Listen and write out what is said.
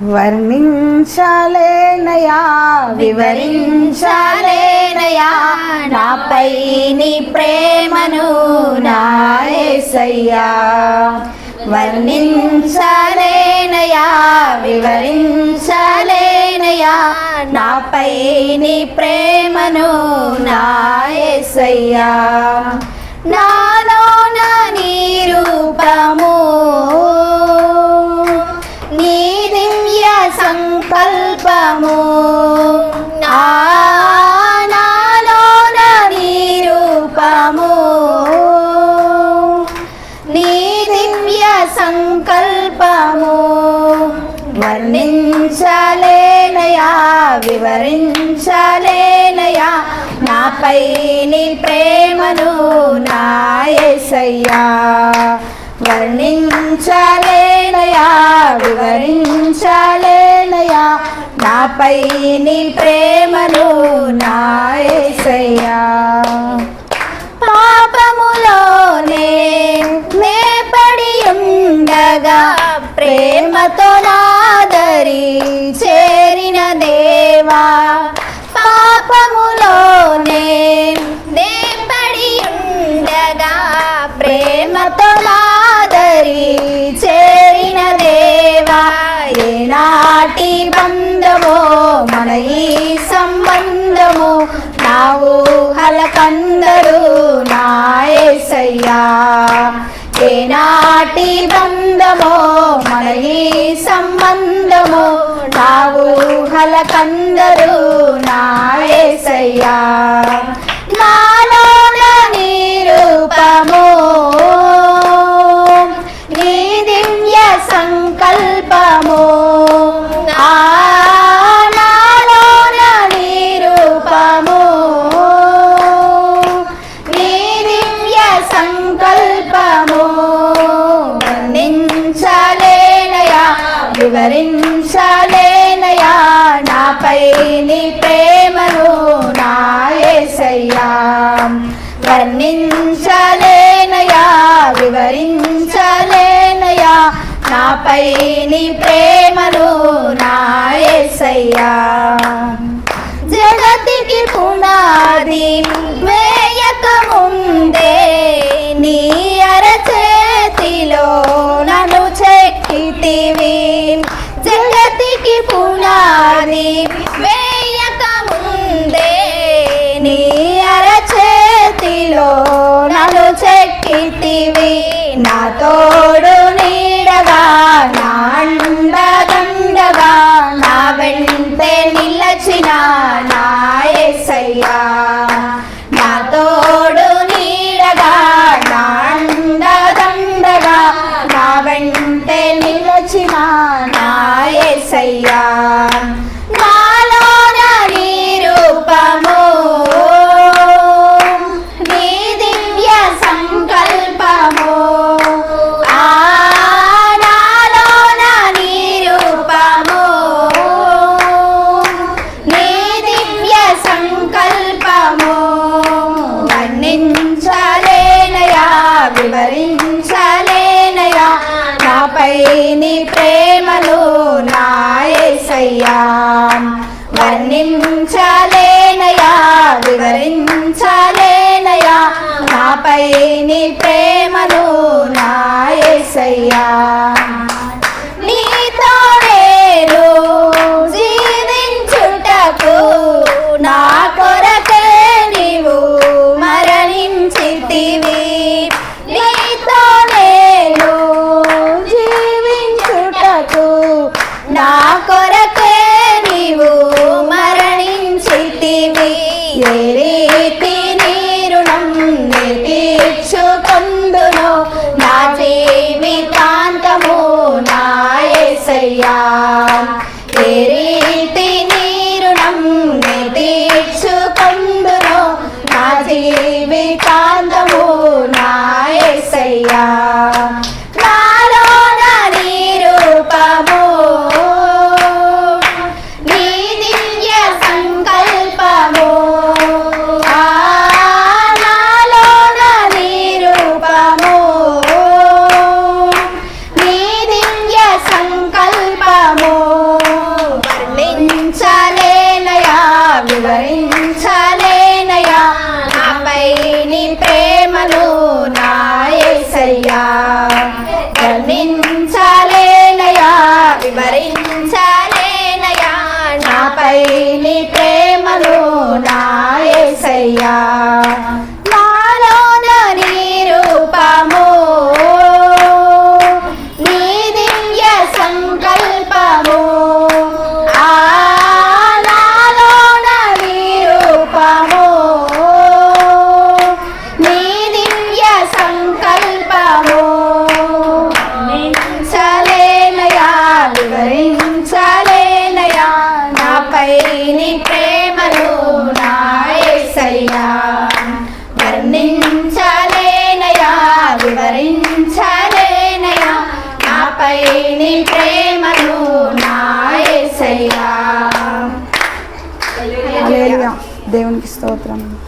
వర్ణించలేనయా వివరించలేనయా నాపై నీ ప్రేమను నాయసయ్యా వర్ణించలేనయా వివరించలేనయా నాపై నీ ప్రేమను నాయసయ్యా నాలోన నీ రూపము సంకల్పము నా నాలోన నీ రూపము నీ దివ్య సంకల్పము. వర్ణించలేనయా వివరించలేనయా నాపై నీ ప్రేమను నాయసయ్యా. వర్ణించలేనయా వివరించలేనయా నాపై నీ ప్రేమను నాయసయ్యా పాపములోనే నే పడి ఉండగా ప్రేమతో నాదరి చేరిన దేవా. పాపములోనే నే పడి ఉండగా ప్రేమతో నాదరి ఏనాటి బంధమో మన ఈ సంబంధమో నా ఊహల కందరు నాయసయ్యా భరించలేనయా నాపై నీ ప్రేమను నాయసయ్యా వర్ణించలేనయా? వివరించలేనయా? నాపై నీ ప్రేమను నాయసయ్యా జగతికి పునాది వేయక ముందే నీ అరచే ఉన్నది వేయక ముందే నీ అరచేతిలో నలు చెక్కితివి నా తోడు నీడగా నాండదండగా నా వెంటే నిలచిన నాయసయ్యా నా తోడు నీడగా నాండదండగా నా వెంటే నిలచిన నాయసయ్యా నీ ప్రేమలో నాయసయ్యా వర్ణించలేనయా పొందును నా జీవితాంతము నా యేసయ్యా ఏ రీతి ఏసయ్యా వర్ణించాలేనయా వివరించాలేనయా నాపై నీ ప్రేమను నా ఏసయ్యా ప్రేమను నీ ప్రేమను నాయసయ్యా దేవునికి స్తోత్రం.